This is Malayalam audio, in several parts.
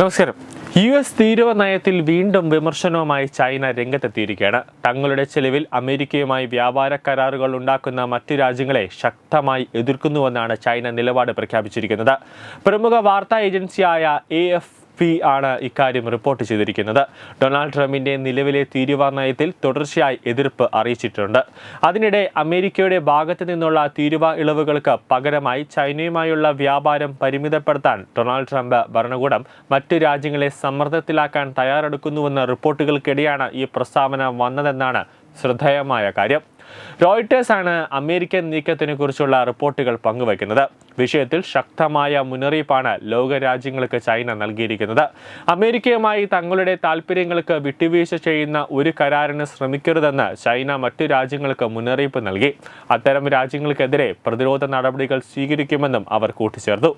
നമസ്കാരം. യു എസ് തീരുവ നയത്തിൽ വീണ്ടും വിമർശനവുമായി ചൈന രംഗത്തെത്തിയിരിക്കുകയാണ്. തങ്ങളുടെ ചെലവിൽ അമേരിക്കയുമായി വ്യാപാര കരാറുകൾ ഉണ്ടാക്കുന്ന മറ്റു രാജ്യങ്ങളെ ശക്തമായി എതിർക്കുന്നുവെന്നാണ് ചൈന നിലപാട് പ്രഖ്യാപിച്ചിരിക്കുന്നത്. പ്രമുഖ വാർത്താ ഏജൻസിയായ എ എഫ് പി ആണ് ഇക്കാര്യം റിപ്പോർട്ട് ചെയ്തിരിക്കുന്നത്. ഡൊണാൾഡ് ട്രംപിന്റെ നിലവിലെ തീരുവ നയത്തിൽ തുടർച്ചയായി എതിർപ്പ് അറിയിച്ചിട്ടുണ്ട്. അതിനിടെ അമേരിക്കയുടെ ഭാഗത്തു നിന്നുള്ള തീരുവ ഇളവുകൾക്ക് പകരമായി ചൈനയുമായുള്ള വ്യാപാരം പരിമിതപ്പെടുത്താൻ ഡൊണാൾഡ് ട്രംപ് ഭരണകൂടം മറ്റു രാജ്യങ്ങളെ സമ്മർദ്ദത്തിലാക്കാൻ തയ്യാറെടുക്കുന്നുവെന്ന റിപ്പോർട്ടുകൾക്കിടെയാണ് ഈ പ്രസ്താവന വന്നതെന്നാണ് ശ്രദ്ധേയമായ കാര്യം. റോയിട്ടേഴ്സ് ആണ് അമേരിക്കൻ നീക്കത്തിനെ കുറിച്ചുള്ള റിപ്പോർട്ടുകൾ പങ്കുവയ്ക്കുന്നത്. വിഷയത്തിൽ ശക്തമായ മുന്നറിയിപ്പാണ് ലോക രാജ്യങ്ങൾക്ക് ചൈന നൽകിയിരിക്കുന്നത്. അമേരിക്കയുമായി തങ്ങളുടെ താൽപ്പര്യങ്ങൾക്ക് വിട്ടുവീഴ്ച ചെയ്യുന്ന ഒരു കരാറിന് ശ്രമിക്കരുതെന്ന് ചൈന മറ്റു രാജ്യങ്ങൾക്ക് മുന്നറിയിപ്പ് നൽകി. അത്തരം രാജ്യങ്ങൾക്കെതിരെ പ്രതിരോധ നടപടികൾ സ്വീകരിക്കുമെന്നും അവർ കൂട്ടിച്ചേർത്തു.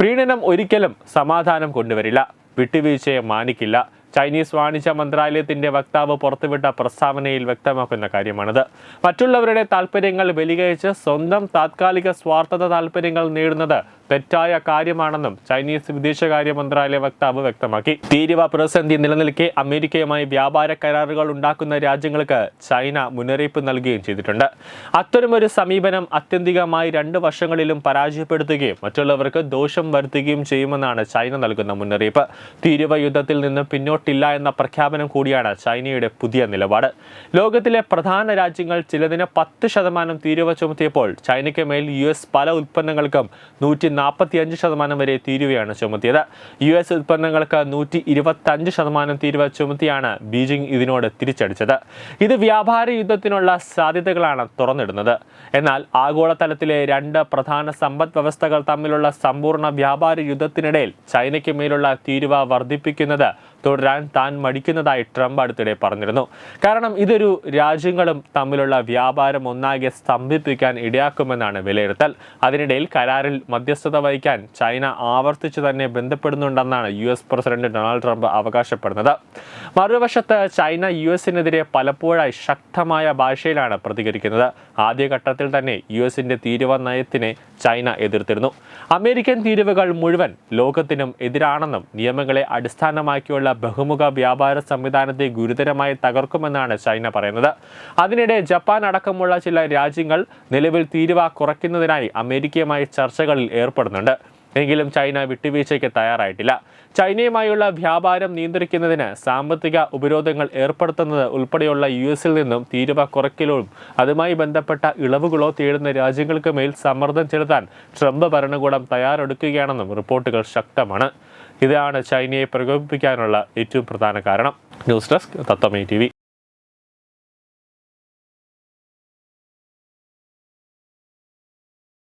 പ്രീണനം ഒരിക്കലും സമാധാനം കൊണ്ടുവരില്ല. വിട്ടുവീഴ്ചയെ മാനിക്കില്ല. ചൈനീസ് വാണിജ്യ മന്ത്രാലയത്തിന്റെ വക്താവ് പുറത്തുവിട്ട പ്രസ്താവനയിൽ വ്യക്തമാക്കുന്ന കാര്യമാണിത്. മറ്റുള്ളവരുടെ താൽപ്പര്യങ്ങൾ ബലികഴിച്ച് സ്വന്തം താത്കാലിക സ്വാർത്ഥത താൽപ്പര്യങ്ങൾ നേടുന്നത് തെറ്റായ കാര്യമാണെന്നും ചൈനീസ് വിദേശകാര്യ മന്ത്രാലയ വക്താവ് വ്യക്തമാക്കി. തീരുവ പ്രതിസന്ധി നിലനിൽക്കെ അമേരിക്കയുമായി വ്യാപാര കരാറുകൾ ഉണ്ടാക്കുന്ന രാജ്യങ്ങൾക്ക് ചൈന മുന്നറിയിപ്പ് നൽകുകയും ചെയ്തിട്ടുണ്ട്. അത്തരമൊരു സമീപനം ആത്യന്തികമായി രണ്ട് വർഷങ്ങളിലും പരാജയപ്പെടുത്തുകയും മറ്റുള്ളവർക്ക് ദോഷം വരുത്തുകയും ചെയ്യുമെന്നാണ് ചൈന നൽകുന്ന മുന്നറിയിപ്പ്. തീരുവ യുദ്ധത്തിൽ നിന്ന് പിന്നോട്ടില്ല എന്ന പ്രഖ്യാപനം കൂടിയാണ് ചൈനയുടെ പുതിയ നിലപാട്. ലോകത്തിലെ പ്രധാന രാജ്യങ്ങൾ ചിലതിന് പത്ത് ശതമാനം തീരുവ ചുമത്തിയപ്പോൾ ചൈനയ്ക്ക് മേൽ യു എസ് പല ഉൽപ്പന്നങ്ങൾക്കും നൂറ്റി നാൽപ്പത്തി അഞ്ച് ശതമാനം വരെ തീരുവയാണ് ചുമത്തിയത്. യു എസ് ഉൽപ്പന്നങ്ങൾക്ക് നൂറ്റി ഇരുപത്തഞ്ച് ശതമാനം തീരുവ ചുമത്തിയാണ് ബീജിംഗ് ഇതിനോട് തിരിച്ചടിച്ചത്. ഇത് വ്യാപാര യുദ്ധത്തിനുള്ള സാധ്യതകളാണ് തുറന്നിടുന്നത്. എന്നാൽ ആഗോളതലത്തിലെ രണ്ട് പ്രധാന സമ്പദ് വ്യവസ്ഥകൾ തമ്മിലുള്ള സമ്പൂർണ വ്യാപാര യുദ്ധത്തിനിടയിൽ ചൈനയ്ക്ക് മേലുള്ള തീരുവ വർദ്ധിപ്പിക്കുന്നത് തുടരാൻ താൻ മടിക്കുന്നതായി ട്രംപ് അടുത്തിടെ പറഞ്ഞിരുന്നു. കാരണം ഇതൊരു രാജ്യങ്ങളും തമ്മിലുള്ള വ്യാപാരം ഒന്നാകെ സ്തംഭിപ്പിക്കാൻ ഇടയാക്കുമെന്നാണ് വിലയിരുത്തൽ. അതിനിടയിൽ കരാറിൽ മധ്യസ്ഥത വഹിക്കാൻ ചൈന ആവർത്തിച്ചു തന്നെ ബന്ധപ്പെടുന്നുണ്ടെന്നാണ് U S president Donald Trump അവകാശപ്പെടുന്നത്. മറുവശത്ത് ചൈന യു എസിനെതിരെ പലപ്പോഴായി ശക്തമായ ഭാഷയിലാണ് പ്രതികരിക്കുന്നത്. ആദ്യഘട്ടത്തിൽ തന്നെ യു എസിന്റെ തീരുവ നയത്തിനെ ചൈന എതിർത്തിരുന്നു. അമേരിക്കൻ തീരുവകൾ മുഴുവൻ ലോകത്തിനും എതിരാണെന്നും നിയമങ്ങളെ അടിസ്ഥാനമാക്കിയുള്ള ബഹുമുഖ വ്യാപാര സംവിധാനത്തെ ഗുരുതരമായി തകർക്കുമെന്നാണ് ചൈന പറയുന്നത്. അതിനിടെ ജപ്പാൻ അടക്കമുള്ള ചില രാജ്യങ്ങൾ നിലവിൽ തീരുവ കുറയ്ക്കുന്നതിനായി അമേരിക്കയുമായി ചർച്ചകളിൽ ഏർപ്പെടുന്നുണ്ട്. എങ്കിലും ചൈന വിട്ടുവീഴ്ചയ്ക്ക് തയ്യാറായിട്ടില്ല. ചൈനയുമായുള്ള വ്യാപാരം നിയന്ത്രിക്കുന്നതിന് സാമ്പത്തിക ഉപരോധങ്ങൾ ഏർപ്പെടുത്തുന്നത് ഉൾപ്പെടെയുള്ള യു എസിൽ നിന്നും തീരുവ കുറയ്ക്കലും അതുമായി ബന്ധപ്പെട്ട ഇളവുകളോ തേടുന്ന രാജ്യങ്ങൾക്ക് മേൽ സമ്മർദ്ദം ചെലുത്താൻ ട്രംപ് ഭരണകൂടം തയ്യാറെടുക്കുകയാണെന്നും റിപ്പോർട്ടുകൾ ശക്തമാണ്. ഇതാണ് ചൈനയെ പ്രകോപിപ്പിക്കാനുള്ള ഏറ്റവും പ്രധാന കാരണം. News desk തത്തമി T